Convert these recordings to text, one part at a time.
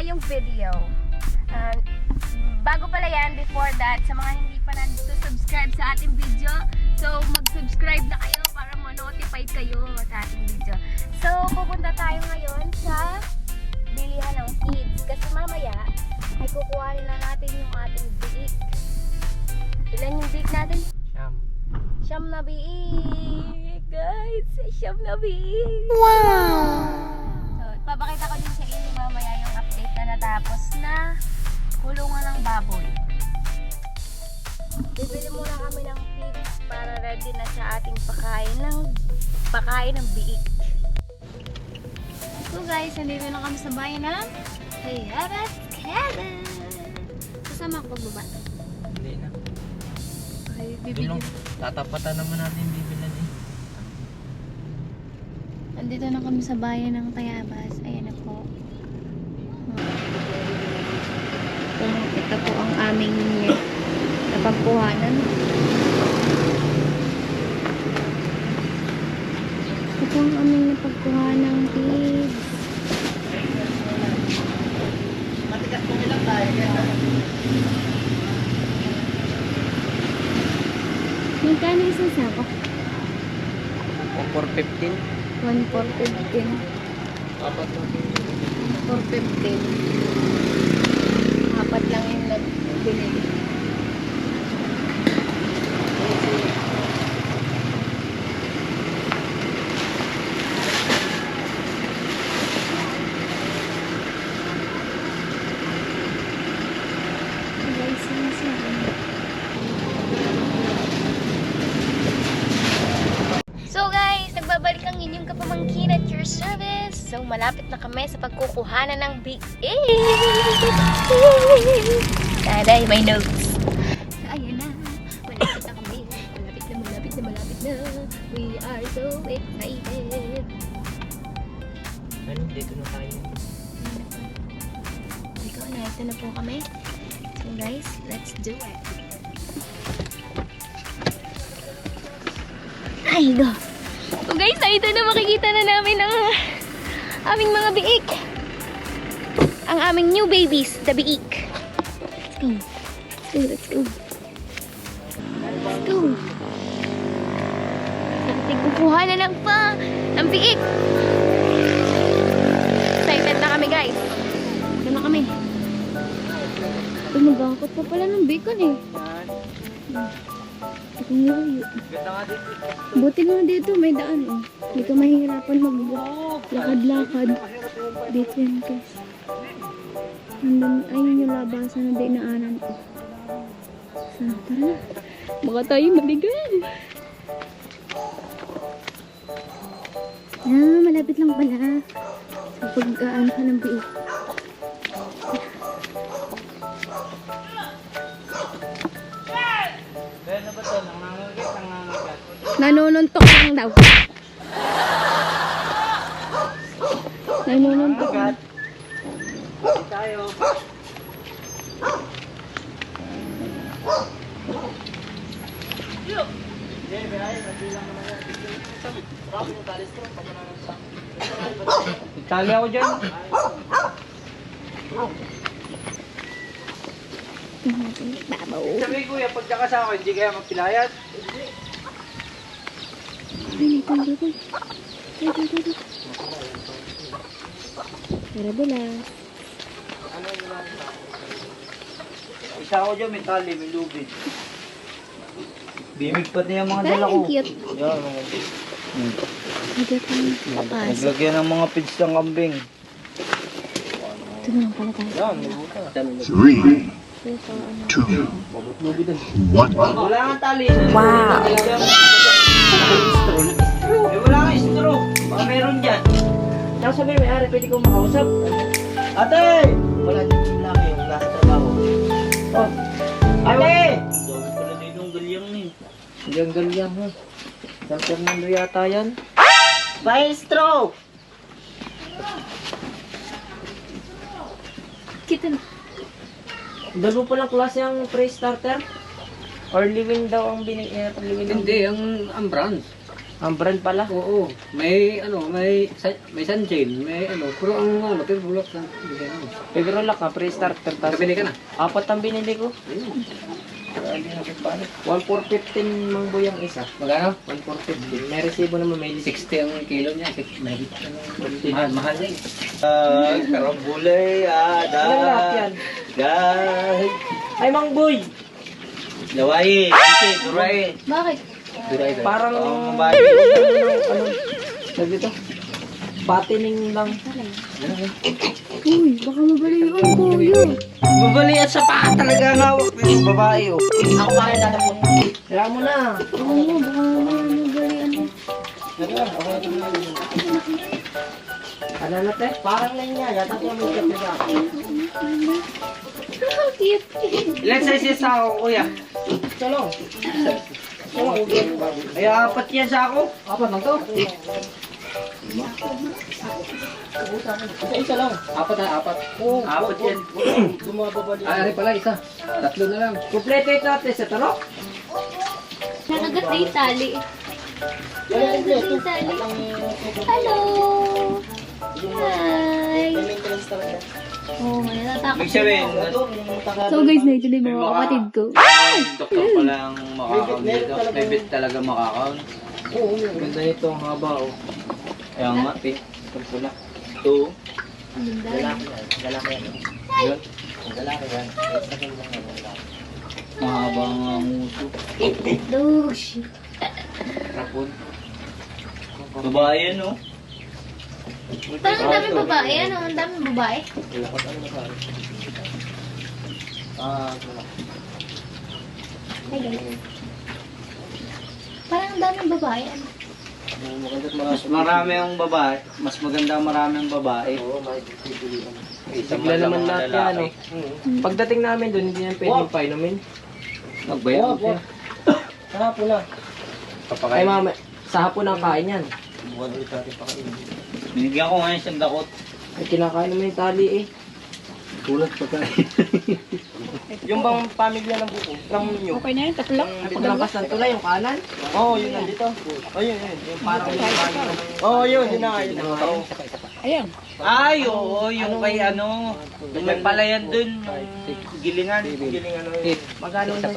ngayong video. Ah, bago pala yan, before that, sa mga hindi pa nag-subscribe sa ating video, so mag-subscribe na kayo para ma-notify kayo sa ating video. So, pupunta tayo ngayon sa bilihan ng kids. Kasi mamaya, ay kukuhanin na natin yung ating biik. Ilan yung biik natin? Siyam. Siyam na biik! Guys, siyam na biik! Wow! Update na kulungan ng baboy. Bibili muna kami ng pigs para ready na sa ating pakain ng pakain ng biik. So guys, nandito na kami sa bayan ng Hayabat Cabin. Kasama ako pagbaba. Hindi na. Ay, Tulong. Tatapatan naman natin bibilan eh. Nandito na kami sa bayan ng Tayabas. Ayan na po. Ito, po ang aming napagkuhanan. Ito po ang aming napagkuhanan pigs. Matigas kung ilang tayo. Magkano isang sako? O 415. 1 for 15. Apat na. 415. Apat lang yung yan. So guys, nagbabalik ang inyong kapamangkin at your service. So malapit na kami sa pagkukuhanan ng BA. Taday, my notes. So ayun na, malapit na kami. Malapit na, malapit na, malapit na. We are so excited. Ano, dito na tayo. Ikaw, na na po kami. So guys, let's do it. Ay, go. So guys, ito na makikita na namin ang aming mga biik. Ang aming new babies, the biik. Let's go. Let's go, let's go. Let's go. So, tigkukuha na lang pa ng biik. Excited na kami guys. Ito na kami. Tumagakot pa pala ng bacon eh. Ito dito. Buti nga dito, may daan oh. Hindi ka mahihirapan maglakad-lakad. Dito yan guys. Ayun yung labasan na dinaanan ko. So, tara na. Baka tayo maligan. Ah, malapit lang pala. Sa pag-aan ka ng biik. Nanununtok lang daw. Nanununtok lang. Tayo. Itali ako dyan. Babaw. Sabi kuya, pagka sa ako, hindi kaya magpilayat. Ay, ito, ito, ito. Ito, ito, ito. Tara bula. Isa ako dyan, may tali, may lubid. Bimig pati yung mga dala ko. ang cute. Yan, Hmm. Papas. Naglagyan ng mga pids ng kambing. Ito na lang pala tayo. Yan, may buta. Three, two, one. Wala Wow. Eh, wala kang straw. Baka meron dyan. Sabi may ari, pwede kong makausap. Ate! Wala din yung nasa trabaho. Oh. Ate! Dami pala din yung galyang ni. Galyang galyang ha. San Fernando yata yan. Maestro! Kita na. Dalawa palang klase ang pre-starter? Or liwin daw ang binigyan? Liwin Hindi, ang, ang brand. Ang brand pala. Oo, may ano, may sa- may sunchain, may ano, pero ang ano, pero bulak sa bigay mo. Pero lock ha, pre-starter. tas- Nakabili ka na? Apat ang binili ko. 1,415 mang boy ang isa. Magkano? 1,415. May resibo naman may 60 ang kilo niya, 60 may ano, mahal, mahal yan. Ah, Karambulay, ada. Ano lahat yan? Gay. Ay, mang boy! Laway. Kasi, duray. Bakit? Duray. Parang Oh, ano, sabi dito? Patining lang. Uy, baka mabaliwan ko yun. Babali at sa paa talaga ang hawak ng babae oh. Ako pa rin tatapos. Kaya mo na. Oo, baka mabaliwan. Ano na te? Parang lang niya. Yata ko may kape ka. Cute. Ilan sizes sa ako kuya? Salong. Ay, apat yan sa ako. Apat lang to. Isa, isa lang. Apat na, apat. Oo, apat yan. Ah, ari pala, isa. Tatlo na lang. Kompleto ito ate sa tarok. Nakagat na yung tali. Nakagat yung tali. Hello! Hi! Oo, may natatakot. Sabihin, So guys, na ito na yung mga kapatid ko. doktor pala ang makakaon dito. May bit talaga makakaon. Oo, ganda nito ang haba oh. Kaya nga, pink. Pagpula. Two. Ang ganda. Lalaki yan. Lalaki yan. Yun. Lalaki yan. Lang. Mahaba nga nguso. Douche. Rapon. Babae yan, no? Parang ang daming babae. Ano? Ang daming babae. Na Ah. Ay, ganun. Parang ang daming babae. Ano? Maganda Mas marami ang babae. Mas maganda ang marami ang babae. Oo, Bigla lang naman lahat yan, ano. Pagdating namin doon, hindi yan pwedeng painumin. Nagbayan siya. Sa hapon na. Ay, mama, sa hapon ang kain yan. Binigyan ko ngayon siyang dakot. Ay, kinakain naman yung tali eh. Kulat pagkain. Yung bang pamilya ng buko, ng nyo. Okay na yun, tatlo. Yung paglampas ng tulay, yung kanan. Oo, oh, yun nandito. Oh, yun, yun. Yung parang yung kanan. Oo, oh, yun, yun na nga. Yun na nga. Ayan. Ay, oo, yung kay ano, yung may palayan dun, yung gilingan. Giling ano yun. Magkano na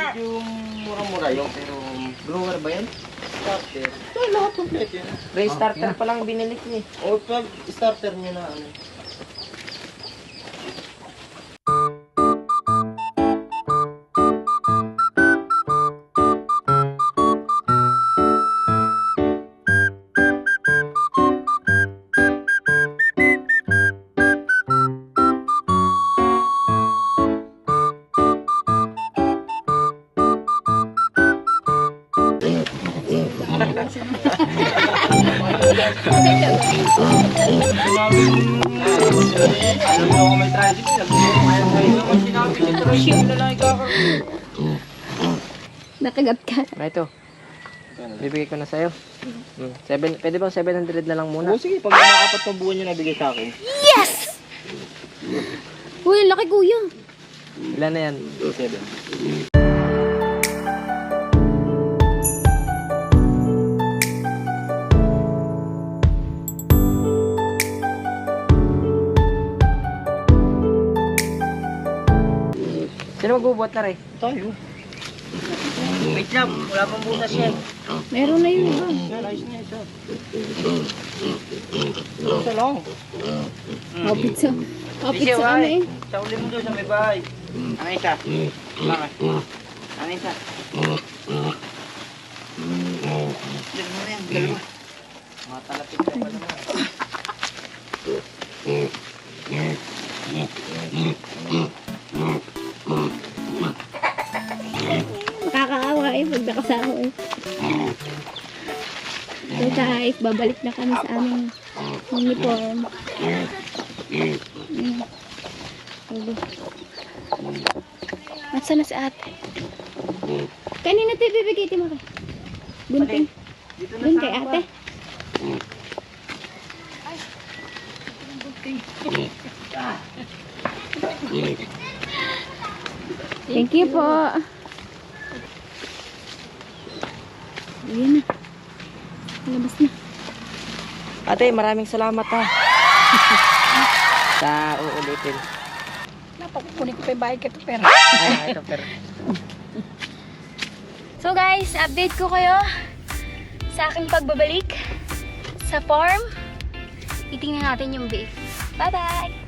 Medyo mura-mura yung pero grower ba yan? Starter. Ito lahat complete yun. Restarter pa lang binili ko eh. O, pag starter niya na ano. Nakagat ka. Na ito. Bibigay ko na sa'yo. Hmm. Seven, pwede bang 700 na lang muna? Oo, sige, pag mga apat na buwan nyo nabigay sa akin. Uy, laki kuya. Ilan na yan? Seven. Magbubuhat na rin? Tayo. Wait lang, wala pang butas yan. Meron na yun iba. Yan, ayos na isa. Isa lang. Kapit sa, kapit Sige, sa ano eh. Sa uli mo doon sa may bahay. Ano isa? Bakit? Ano isa? Na yan, dalawa. Mga talapit na pala na. Nakakaawa guys, babalik na kami sa aming uniform. Mm. Ulo. Nasaan na si ate? Kanina tayo bibigay ti Mara. Gunting. Dun kay ate. Thank you po. Ayan na. Ate, maraming salamat ha. Sa uulitin. Napakukunin ko pa yung bahay ka pero. Ay, ito, pero. So guys, update ko kayo sa aking pagbabalik sa farm. Titingnan natin yung beef. Bye-bye!